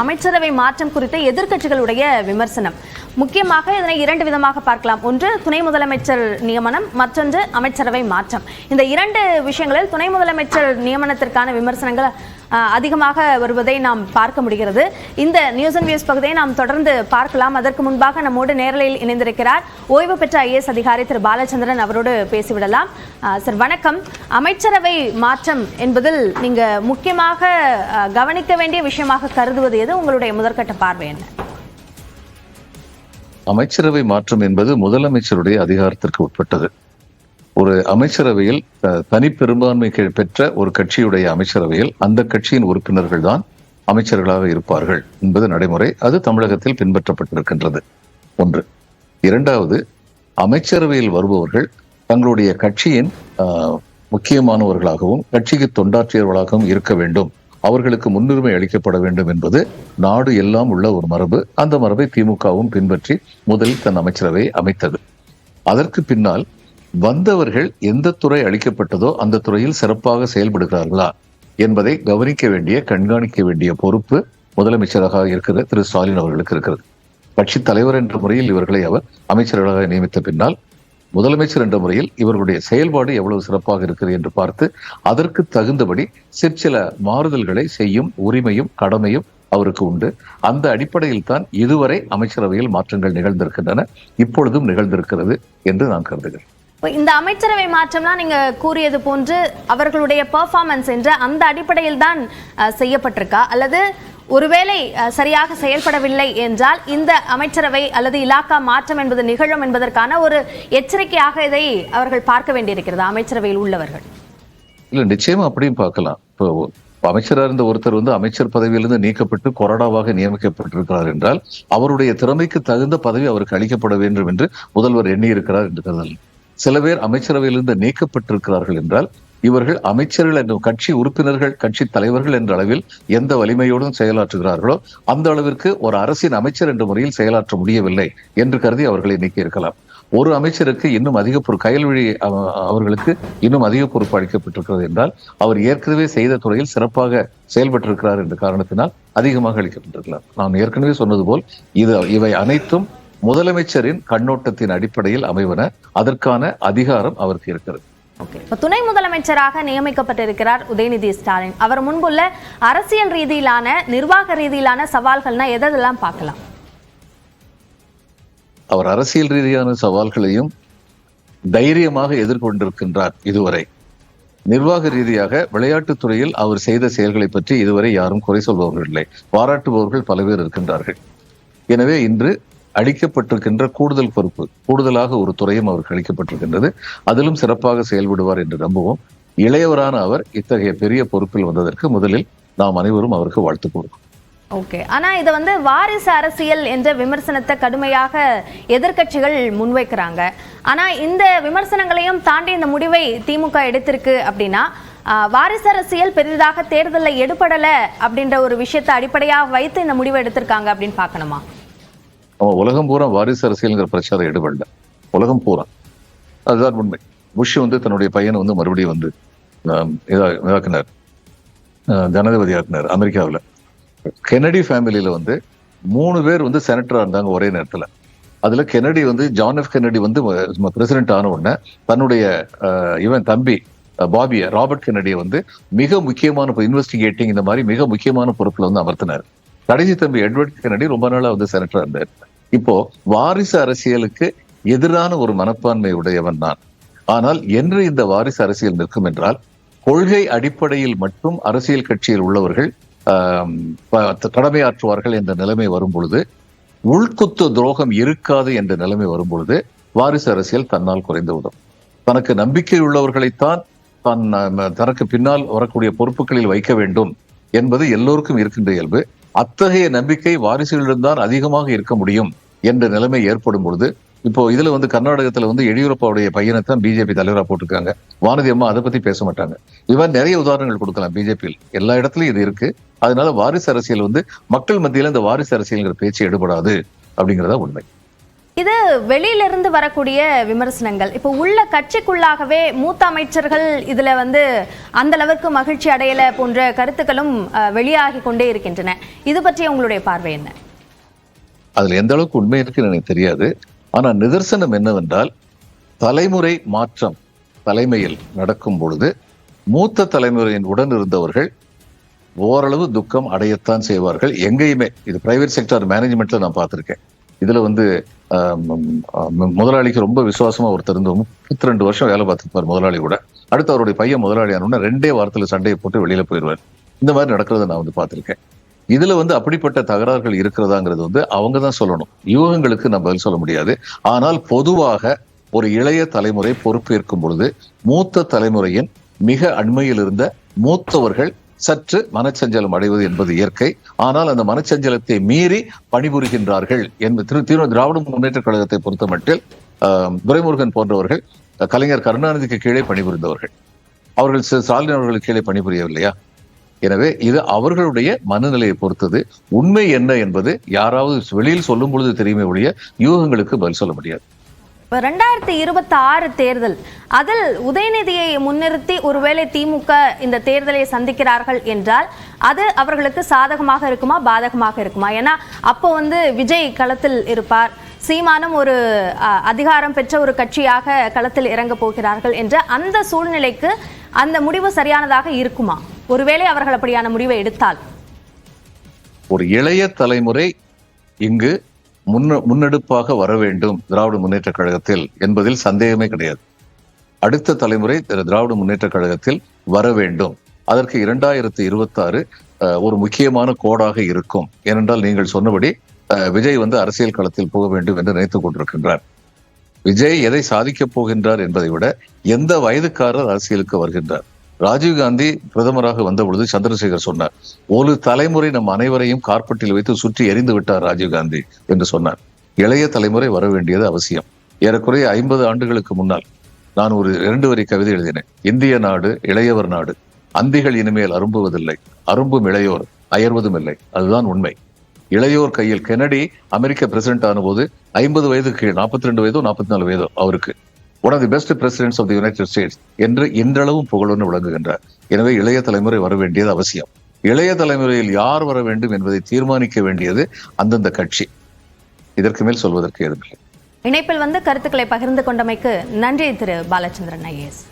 அமைச்சரவை மாற்றம் குறித்த எதிர்க்கட்சிகளுடைய விமர்சனம். முக்கியமாக இதனை இரண்டு விதமாக பார்க்கலாம். ஒன்று துணை முதலமைச்சர் நியமனம். மற்றொன்று அமைச்சரவை மாற்றம். இந்த இரண்டு விஷயங்களில் துணை முதலமைச்சர் நியமனத்திற்கான விமர்சனங்கள் அதிகமாக வருவதை நாம் பார்க்க முடிகிறது. இந்த நியூஸ் அண்ட் வியூஸ் பகுதியை நாம் தொடர்ந்து பார்க்கலாம். அதற்கு முன்பாக நம்மோடு நேரலையில் இணைந்திருக்கிறார் ஓய்வு பெற்ற ஐஏஎஸ் அதிகாரி திரு பாலச்சந்திரன் அவரோடு பேசிவிடலாம். சார் வணக்கம். அமைச்சரவை மாற்றம் என்பதில் நீங்க முக்கியமாக அஹ், கவனிக்க வேண்டிய விஷயமாக கருதுவது எது? உங்களுடைய முதற்கட்ட பார்வை என்ன? அமைச்சரவை மாற்றம் என்பது முதலமைச்சருடைய அதிகாரத்திற்கு உட்பட்டது. ஒரு அமைச்சரவையில் தனிப்பெரும்பான்மை தனி பெரும்பான்மை பெற்ற ஒரு கட்சியுடைய அமைச்சரவையில் அந்த கட்சியின் உறுப்பினர்கள் தான் அமைச்சர்களாக இருப்பார்கள் என்பது நடைமுறை. அது தமிழகத்தில் பின்பற்றப்பட்டிருக்கின்றது. ஒன்று. இரண்டாவது அமைச்சரவையில் வருபவர்கள் தங்களுடைய கட்சியின் முக்கியமானவர்களாகவும் கட்சிக்கு தொண்டாற்றியவர்களாகவும் இருக்க வேண்டும். அவர்களுக்கு முன்னுரிமை அளிக்கப்பட வேண்டும் என்பது நாடு எல்லாம் உள்ள ஒரு மரபு. அந்த மரபை திமுகவும் பின்பற்றி முதலில் தன் அமைச்சரவை அமைத்தது. அதற்கு பின்னால் வந்தவர்கள் எந்த துறை அளிக்கப்பட்டதோ அந்த துறையில் சிறப்பாக செயல்படுகிறார்களா என்பதை கவனிக்க வேண்டிய கண்காணிக்க வேண்டிய பொறுப்பு முதலமைச்சராக இருக்கிற திரு ஸ்டாலின் அவர்களுக்கு இருக்கிறது. கட்சி தலைவர் என்ற முறையில் இவர்களை அவர் அமைச்சர்களாக நியமித்த பின்னால் முதலமைச்சர் என்ற முறையில் இவர்களுடைய செயல்பாடு எவ்வளவு சிறப்பாக இருக்கிறது என்று பார்த்து அதற்கு தகுந்தபடி சிற்சில மாறுதல்களை செய்யும் உரிமையும் கடமையும் அவருக்கு உண்டு. அந்த அடிப்படையில் தான் இதுவரை அமைச்சரவையில் மாற்றங்கள் நிகழ்ந்திருக்கின்றன. இப்பொழுதும் நிகழ்ந்திருக்கிறது என்று நான் கருதுகிறேன். இந்த அமைச்சரவை மாற்றம்லாம் நீங்க கூறியது போன்று அவர்களுடைய பெர்ஃபார்மன்ஸ் என்ற அந்த அடிப்படையில் தான் செய்யப்பட்டிருக்கா? அல்லது ஒருவேளை சரியாக செயல்படவில்லை என்றால் இந்த அமைச்சரவை அல்லது இலாக்கா மாற்றம் என்பது நிகழும் என்பதற்கான ஒரு எச்சரிக்கையாக இதை அவர்கள் பார்க்க வேண்டியிருக்கிறது அமைச்சரவையில் உள்ளவர்கள்? இல்லை நிச்சயமா அப்படியும் பார்க்கலாம். இப்போ அமைச்சராக இருந்த ஒருத்தர் வந்து அமைச்சர் பதவியிலிருந்து நீக்கப்பட்டு கொரோனாவாக நியமிக்கப்பட்டிருக்கிறார் என்றால் அவருடைய திறமைக்கு தகுந்த பதவி அவருக்கு அளிக்கப்பட வேண்டும் என்று முதல்வர் எண்ணியிருக்கிறார் என்று கருதல் சில பேர் அமைச்சரவையிலிருந்து நீக்கப்பட்டிருக்கிறார்கள் என்றால் இவர்கள் அமைச்சர்கள் என்ற கட்சி உறுப்பினர்கள் கட்சி தலைவர்கள் என்ற அளவில் எந்த வலிமையோடும் செயலாற்றுகிறார்களோ அந்த அளவிற்கு ஒரு அரசின் அமைச்சர் என்ற முறையில் செயலாற்ற முடியவில்லை என்று கருதி அவர்களை நீக்கி இருக்கலாம் ஒரு அமைச்சருக்கு இன்னும் அதிக பொறுப்பு கயல்வழி அவர்களுக்கு இன்னும் அதிக பொறுப்பு அளிக்கப்பட்டிருக்கிறது என்றால் அவர் ஏற்கனவே செய்த துறையில் சிறப்பாக செயல்பட்டிருக்கிறார் என்ற காரணத்தினால் அதிகமாக அளிக்கப்பட்டிருக்கலாம். நான் ஏற்கனவே சொன்னது போல் இது இவை அனைத்தும் முதலமைச்சரின் கண்ணோட்டத்தின் அடிப்படையில் அமைவன அதற்கான அதிகாரம் அவருக்கு இருக்கிறது. இப்ப துணை முதலமைச்சராக நியமிக்கப்பட்டிருக்கிறார் உதயநிதி ஸ்டாலின். அவர் முன்புள்ள அரசியல் ரீதியிலான நிர்வாக ரீதியிலான சவால்கள்னா எதெல்லாம் பார்க்கலாம்? அவர் அரசியல் ரீதியான சவால்களையும் தைரியமாக எதிர்கொண்டிருக்கின்றார் இதுவரை. நிர்வாக ரீதியாக விளையாட்டுத் துறையில் அவர் செய்த செயல்களை பற்றி இதுவரை யாரும் குறை சொல்பவர்கள் இல்லை. பாராட்டுபவர்கள் பல பேர் இருக்கின்றார்கள். எனவே இன்று அளிக்கப்பட்டிருக்கின்ற கூடுதல் பொறுப்பு கூடுதலாக ஒரு துறையும் அவருக்கு அளிக்கப்பட்டிருக்கின்றது. அதிலும் சிறப்பாக செயல்படுவார் என்று நம்புவோம். இளையவரான அவர் இத்தகைய பெரிய பொறுப்பில் வந்ததற்கு முதலில் நாம் அனைவரும் அவருக்கு வாழ்த்து கொடுக்கும் ஓகே. ஆனா இதை வந்து வாரிசு அரசியல் என்ற விமர்சனத்தை கடுமையாக எதிர்கட்சிகள் முன்வைக்கிறாங்க. ஆனா இந்த விமர்சனங்களையும் தாண்டி இந்த முடிவை திமுக எடுத்திருக்கு அப்படின்னா ஆஹ், வாரிசு அரசியல் பெரிதாக தேர்தலில் எடுபடல அப்படின்ற ஒரு விஷயத்தை அடிப்படையாக வைத்து இந்த முடிவை எடுத்திருக்காங்க அப்படின்னு பார்க்கணுமா? அவன் உலகம் பூரா வாரிசு அரசியல்ங்கிற பிரச்சாரம் ஈடுபடல. உலகம் பூரா. அதுதான் உண்மை. புஷ் வந்து தன்னுடைய பையனை வந்து மறுபடியும் வந்து இதா- இதாக்குனார். ஜனாதிபதி ஆக்குனார் அமெரிக்காவில். கெனடி ஃபேமிலியில வந்து மூணு பேர் வந்து செனட்டரா இருந்தாங்க ஒரே நேரத்துல. அதுல கெனடி வந்து ஜான் எஃப் கெனடி வந்து பிரசிடென்ட் ஆன உடனே தன்னுடைய இவன் தம்பி பாபியை ராபர்ட் கெனடியை வந்து மிக முக்கியமான இன்வெஸ்டிகேட்டிங் இந்த மாதிரி மிக முக்கியமான பொறுப்பில் வந்து அமர்த்தினார். கடைசி தம்பி எட்வர்ட் கெனடி ரொம்ப நாளாக வந்து செனட்டராக இருந்தார். இப்போ வாரிசு அரசியலுக்கு எதிரான ஒரு மனப்பான்மை உடையவன் நான். ஆனால் என்று இந்த வாரிசு அரசியல் நிற்கும் என்றால் கொள்கை அடிப்படையில் மட்டும் அரசியல் கட்சியில் உள்ளவர்கள் கடமையாற்றுவார்கள் என்ற நிலைமை வரும் பொழுது உள்குத்து துரோகம் இருக்காது என்ற நிலைமை வரும் பொழுது வாரிசு அரசியல் தன்னால் குறைந்துவிடும் தனக்கு நம்பிக்கை உள்ளவர்களைத்தான் தான் தனக்கு பின்னால் வரக்கூடிய பொறுப்புகளில் வைக்க வேண்டும் என்பது எல்லோருக்கும் இருக்கின்ற இயல்பு. அத்தகைய நம்பிக்கை வாரிசுகளிடம்தான் அதிகமாக இருக்க முடியும். என்ற நிலைமை ஏற்படும் பொழுது இப்போ இதுல வந்து கர்நாடகத்துல வந்து எடியூரப்பாவுடைய பையனை தான் பிஜேபி தலைவரா போட்டிருக்காங்க. வானதி அம்மா அதை பத்தி பேச மாட்டாங்க. இவன் நிறைய உதாரணங்கள் கொடுக்கலாம் பிஜேபியில். எல்லா இடத்துலயும் இது இருக்கு. அதனால வாரிசு அரசியல் வந்து மக்கள் மத்தியில இந்த வாரிசு அரசியல்ங்கிற பேச்சு எடுபடாது அப்படிங்கிறதா உண்மை. இது வெளியிலிருந்து வரக்கூடிய விமர்சனங்கள். இப்போ உள்ள கட்சிக்குள்ளாகவே மூத்த அமைச்சர்கள் இதுல வந்து அந்த அளவுக்கு மகிழ்ச்சி அடையல போன்ற கருத்துக்களும் அஹ், வெளியாகி கொண்டே இருக்கின்றன. இது பற்றி உங்களுடைய பார்வை என்ன? அதில் எந்த அளவுக்கு உண்மை இருக்குன்னு எனக்கு தெரியாது. ஆனால் நிதர்சனம் என்னவென்றால் தலைமுறை மாற்றம் தலைமையில் நடக்கும் பொழுது மூத்த தலைமுறையின் உடன் இருந்தவர்கள் ஓரளவு துக்கம் அடையத்தான் செய்வார்கள். எங்கேயுமே இது பிரைவேட் செக்டர் மேனேஜ்மெண்ட்ல நான் பார்த்துருக்கேன். இதுல வந்து முதலாளிக்கு ரொம்ப விசுவாசமா ஒருத்தர் இருந்து முப்பத்தி ரெண்டு வருஷம் வேலை பார்த்துருப்பார் முதலாளி கூட. அடுத்து அவருடைய பையன் முதலாளி ஆனோடனே ரெண்டே வாரத்தில் சண்டையை போட்டு வெளியில போயிடுவார். இந்த மாதிரி நடக்கிறத நான் வந்து பார்த்துருக்கேன். இதுல வந்து அப்படிப்பட்ட தகராறுகள் இருக்கிறதாங்கிறது வந்து அவங்க தான் சொல்லணும். யூகங்களுக்கு நம்ம பதில் சொல்ல முடியாது. ஆனால் பொதுவாக ஒரு இளைய தலைமுறை பொறுப்பேற்கும் பொழுது மூத்த தலைமுறையின் மிக அண்மையில் இருந்த மூத்தவர்கள் சற்று மனச்சஞ்சலம் அடைவது என்பது இயற்கை. ஆனால் அந்த மனச்சஞ்சலத்தை மீறி பணிபுரிகின்றார்கள் என்பது திரு திரு திராவிட முன்னேற்ற கழகத்தை பொறுத்த மட்டில் ஆஹ், துரைமுருகன் போன்றவர்கள் கலைஞர் கருணாநிதிக்கு கீழே பணிபுரிந்தவர்கள். அவர்கள் ஸ்டாலின் அவர்களுக்கு கீழே பணிபுரியவில்லையா? எனவே இது அவர்களுடைய மனநிலையை பொறுத்தது. உண்மை என்ன என்பது யாராவது வெளியில் சொல்லும் பொழுது தெரியுமே ஒழிய யூகங்களுக்கு பதில் சொல்ல முடியாது. இப்போ ரெண்டாயிரத்தி இருபத்தி ஆறு தேர்தல் அதில் உதயநிதியை முன்னிறுத்தி ஒருவேளை திமுக இந்த தேர்தலை சந்திக்கிறார்கள் என்றால் அது அவர்களுக்கு சாதகமாக இருக்குமா பாதகமாக இருக்குமா? ஏன்னா அப்போ வந்து விஜய் களத்தில் இருப்பார். சீமானம் ஒரு அதிகாரம் பெற்ற ஒரு கட்சியாக களத்தில் இறங்க போகிறார்கள் என்ற அந்த சூழ்நிலைக்கு அந்த முடிவு சரியானதாக இருக்குமா? ஒருவேளை அவர்கள் அப்படியான முடிவை எடுத்தால்? ஒரு இளைய தலைமுறை இங்கு முன்ன முன்னெடுப்பாக வர வேண்டும் திராவிட முன்னேற்ற கழகத்தில் என்பதில் சந்தேகமே கிடையாது. அடுத்த தலைமுறை திராவிட முன்னேற்ற கழகத்தில் வர வேண்டும். அதற்கு இரண்டாயிரத்தி இருபத்தாறு ஒரு முக்கியமான கோடாக இருக்கும். ஏனென்றால் நீங்கள் சொன்னபடி விஜய் வந்து அரசியல் களத்தில் போக வேண்டும் என்று நினைத்துக் கொண்டிருக்கின்றார். விஜய் எதை சாதிக்கப் போகின்றார் என்பதை விட எந்த வயதுக்காரர் அரசியலுக்கு வருகின்றார்? ராஜீவ்காந்தி பிரதமராக வந்த பொழுது சந்திரசேகர் சொன்னார் ஒரு தலைமுறை நம் அனைவரையும் கார்பெட்டில் வைத்து சுற்றி எரிந்து விட்டார் ராஜீவ்காந்தி என்று சொன்னார். இளைய தலைமுறை வர வேண்டியது அவசியம். ஏறக்குறைய ஐம்பது ஆண்டுகளுக்கு முன்னால் நான் ஒரு இரண்டு வரி கவிதை எழுதினேன். இந்திய நாடு இளையவர் நாடு. அந்திகள் இனிமேல் அரும்புவதில்லை. அரும்பும் இளையோர் அயர்வதும் இல்லை. அதுதான் உண்மை. இளையோர் கையில் கெனடி அமெரிக்க பிரசிடென்ட் ஆன போது ஐம்பது வயதுக்கு கீழ் நாற்பத்தி ரெண்டு வயதோ நாற்பத்தி நாலு வயதோ அவருக்கு. One of the best presidents of the United States என்று இன்றளவும் புகழுன்னு விளங்குகின்றார். எனவே இளைய தலைமுறை வர வேண்டியது அவசியம். இளைய தலைமுறையில் யார் வர வேண்டும் என்பதை தீர்மானிக்க வேண்டியது அந்தந்த கட்சி. இதற்கு மேல் சொல்வதற்கு எதுவும் இணைப்பில் வந்து கருத்துக்களை பகிர்ந்து கொண்டமைக்கு நன்றி திரு பாலச்சந்திரன் ஐஏஎஸ்.